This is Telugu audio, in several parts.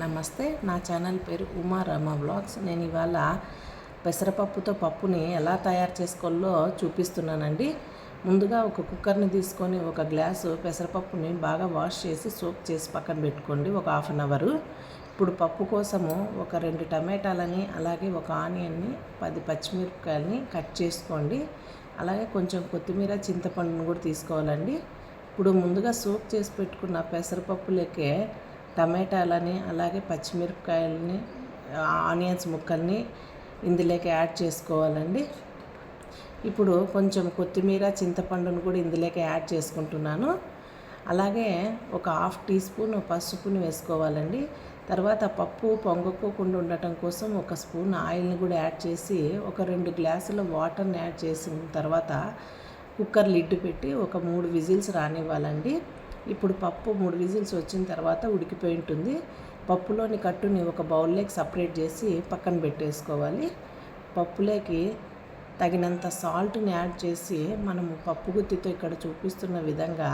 నమస్తే నా ఛానల్ పేరు ఉమా రమ బ్లాగ్స్ నేను ఇవాళ పెసరపప్పుతో పప్పుని ఎలా తయారు చేసుకోవాలో చూపిస్తున్నానండి. ముందుగా ఒక కుక్కర్ని తీసుకొని ఒక గ్లాసు పెసరపప్పుని బాగా వాష్ చేసి సోప్ చేసి పక్కన పెట్టుకోండి ఒక హాఫ్ అన్ అవరు. ఇప్పుడు పప్పు కోసము ఒక రెండు టమాటాలని అలాగే ఒక ఆనియన్ని పది పచ్చిమిరపకాయలని కట్ చేసుకోండి. అలాగే కొంచెం కొత్తిమీర చింతపండును కూడా తీసుకోవాలండి. ఇప్పుడు ముందుగా సోప్ చేసి పెట్టుకున్న పెసరపప్పులకే టమాటాలని అలాగే పచ్చిమిరపకాయలని ఆనియన్స్ ముక్కల్ని ఇందులోకి యాడ్ చేసుకోవాలండి. ఇప్పుడు కొంచెం కొత్తిమీర చింతపండును కూడా ఇందులోకి యాడ్ చేసుకుంటున్నాను. అలాగే ఒక హాఫ్ టీ స్పూన్ పసుపుని వేసుకోవాలండి. తర్వాత పప్పు పొంగకోకుండా ఉండటం కోసం ఒక స్పూన్ ఆయిల్ని కూడా యాడ్ చేసి ఒక రెండు గ్లాసుల వాటర్ని యాడ్ చేసిన తర్వాత కుక్కర్ లిడ్ పెట్టి ఒక మూడు విజిల్స్ రానివ్వాలండి. ఇప్పుడు పప్పు మూడు విజిల్స్ వచ్చిన తర్వాత ఉడికిపోయి ఉంటుంది. పప్పులోని కట్టుని ఒక బౌల్లోకి సపరేట్ చేసి పక్కన పెట్టేసుకోవాలి. పప్పులోకి తగినంత సాల్ట్ని యాడ్ చేసి మనము పప్పు గుత్తితో ఇక్కడ చూపిస్తున్న విధంగా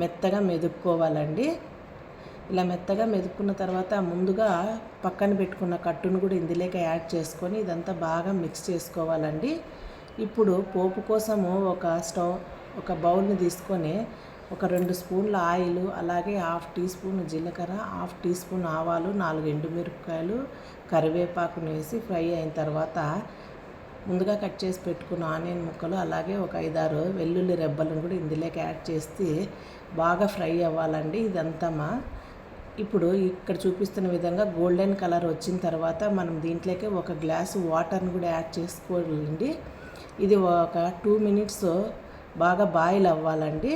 మెత్తగా మెదుక్కోవాలండి. ఇలా మెత్తగా మెదుక్కున్న తర్వాత ముందుగా పక్కన పెట్టుకున్న కట్టును కూడా ఇందులోకి యాడ్ చేసుకొని ఇదంతా బాగా మిక్స్ చేసుకోవాలండి. ఇప్పుడు పోపు కోసము ఒక స్టవ్ ఒక బౌల్ని తీసుకొని ఒక రెండు స్పూన్ల ఆయిల్ అలాగే హాఫ్ టీ స్పూన్ జీలకర్ర హాఫ్ టీ స్పూన్ ఆవాలు నాలుగు ఎండుమిరపకాయలు కరివేపాకును వేసి ఫ్రై అయిన తర్వాత ముందుగా కట్ చేసి పెట్టుకున్న ఆనియన్ ముక్కలు అలాగే ఒక ఐదారు వెల్లుల్లి రెబ్బలను కూడా ఇందులోకి యాడ్ చేసి బాగా ఫ్రై అవ్వాలండి ఇదంతా ఇప్పుడు ఇక్కడ చూపిస్తున్న విధంగా గోల్డెన్ కలర్ వచ్చిన తర్వాత మనం దీంట్లోకి ఒక గ్లాసు వాటర్ని కూడా యాడ్ చేసుకోవాలండి. ఇది ఒక టూ మినిట్స్ బాగా బాయిల్ అవ్వాలండి.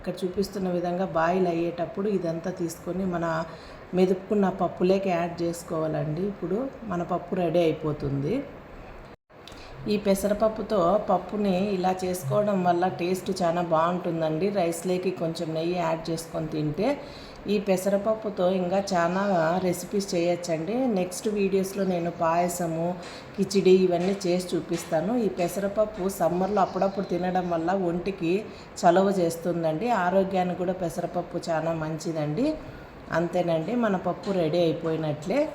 ఇక్కడ చూపిస్తున్న విధంగా బాయిల్ అయ్యేటప్పుడు ఇదంతా తీసుకొని మన మెదుపుకున్న పప్పులేకి యాడ్ చేసుకోవాలండి. ఇప్పుడు మన పప్పు రెడీ అయిపోతుంది. ఈ పెసరపప్పుతో పప్పుని ఇలా చేసుకోవడం వల్ల టేస్ట్ చాలా బాగుంటుందండి. రైస్లోకి కొంచెం నెయ్యి యాడ్ చేసుకొని తింటే ఈ పెసరపప్పుతో ఇంకా చాలా రెసిపీస్ చేయొచ్చండి. నెక్స్ట్ వీడియోస్లో నేను పాయసము కిచిడి ఇవన్నీ చేసి చూపిస్తాను. ఈ పెసరపప్పు సమ్మర్లో అప్పుడప్పుడు తినడం వల్ల ఒంటికి చలవ చేస్తుందండి. ఆరోగ్యానికి కూడా పెసరపప్పు చాలా మంచిదండి. అంతేనండి మన పప్పు రెడీ అయిపోయినట్లే.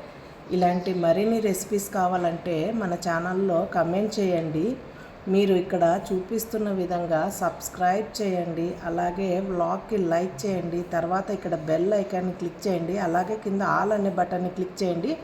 ఇలాంటి మరిన్ని రెసిపీస్ కావాలంటే మన ఛానల్లో కమెంట్ చేయండి. మీరు ఇక్కడ చూపిస్తున్న విధంగా సబ్స్క్రైబ్ చేయండి. అలాగే వ్లాగ్కి లైక్ చేయండి. తర్వాత ఇక్కడ బెల్ ఐకాన్ని క్లిక్ చేయండి. అలాగే కింద ఆల్ అనే బటన్ని క్లిక్ చేయండి.